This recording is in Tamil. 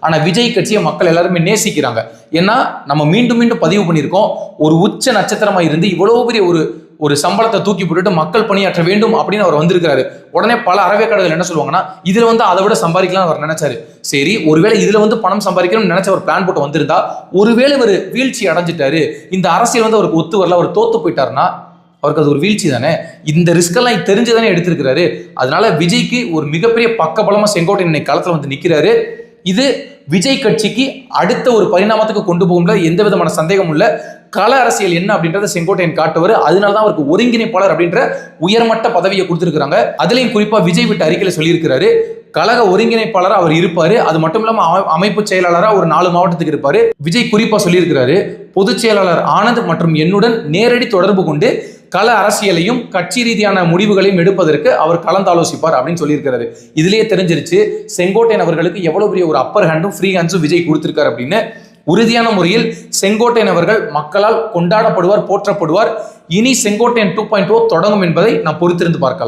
ஆனா விஜய் கட்சியை மக்கள் எல்லாருமே நேசிக்கிறாங்க. ஏன்னா நம்ம மீண்டும் மீண்டும் பதிவு பண்ணியிருக்கோம். ஒரு உச்ச நட்சத்திரமா இருந்து இவ்வளவு பெரிய ஒரு ஒரு சம்பளத்தை தூக்கி போட்டுட்டு மக்கள் பணியாற்ற வேண்டும் அப்படின்னு அவர் வந்திருக்காரு உடனே பல அறவேக்காடுகள் என்ன சொல்லுவாங்கன்னா இதுல வந்து அதை விட சம்பாதிக்கலாம் அவர் நினைச்சாரு. சரி ஒருவேளை இதுல வந்து பணம் சம்பாதிக்கணும்னு நினைச்ச ஒரு பிளான் போட்டு வந்திருந்தா ஒருவேளை ஒரு வீழ்ச்சி அடைஞ்சிட்டாரு இந்த அரசியல் வந்து அவருக்கு ஒத்து வரல அவர் தோத்து போயிட்டாருன்னா அவருக்கு அது ஒரு வீழ்ச்சி தானே? இந்த ரிஸ்க் எல்லாம் தெரிஞ்சு தானே எடுத்திருக்கிறாரு. அதனால விஜய்க்கு ஒரு மிகப்பெரிய பக்கபலமா செங்கோட்டை இன்னைக்கு களத்துல வந்து நிக்கிறாரு. இது விஜய் கட்சிக்கு அடுத்த ஒரு பரிணாமத்துக்கு கொண்டு போகும்ல எந்த விதமான சந்தேகமும் இல்ல. கள அரசியல் என்ன அப்படின்றத செங்கோட்டையன் காட்டுவார். அதனால தான் அவருக்கு ஒருங்கிணைப்பாளர் அப்படின்ற உயர்மட்ட பதவியை கொடுத்துருக்காங்க அதுலயும் குறிப்பா விஜய் விட்டு அறிக்கையில சொல்லியிருக்கிறாரு. கழக ஒருங்கிணைப்பாளராக அவர் இருப்பாரு. அது மட்டும் இல்லாம அமைப்பு செயலாளராக ஒரு நாலு மாவட்டத்துக்கு இருப்பாரு. விஜய் குறிப்பா சொல்லியிருக்கிறாரு. பொதுச் செயலாளர் ஆனந்த் மற்றும் என்னுடன் நேரடி தொடர்பு கொண்டு கள அரசியலையும் கட்சி ரீதியான முடிவுகளையும் எடுப்பதற்கு அவர் கலந்தாலோசிப்பார் அப்படின்னு சொல்லியிருக்கிறாரு. இதுலேயே தெரிஞ்சிருச்சு செங்கோட்டையன் அவர்களுக்கு எவ்வளவு பெரிய ஒரு அப்பர் ஹேண்டும் ஃப்ரீ ஹேண்ட்ஸும் விஜய் கொடுத்துருக்காரு அப்படின்னு. உறுதியான முறையில் செங்கோட்டையன் அவர்கள் மக்களால் கொண்டாடப்படுவார் போற்றப்படுவார். இனி செங்கோட்டையன் டூ பாயிண்ட் oh தொடங்கும் என்பதை நாம் பொறுத்திருந்து பார்க்கலாம்.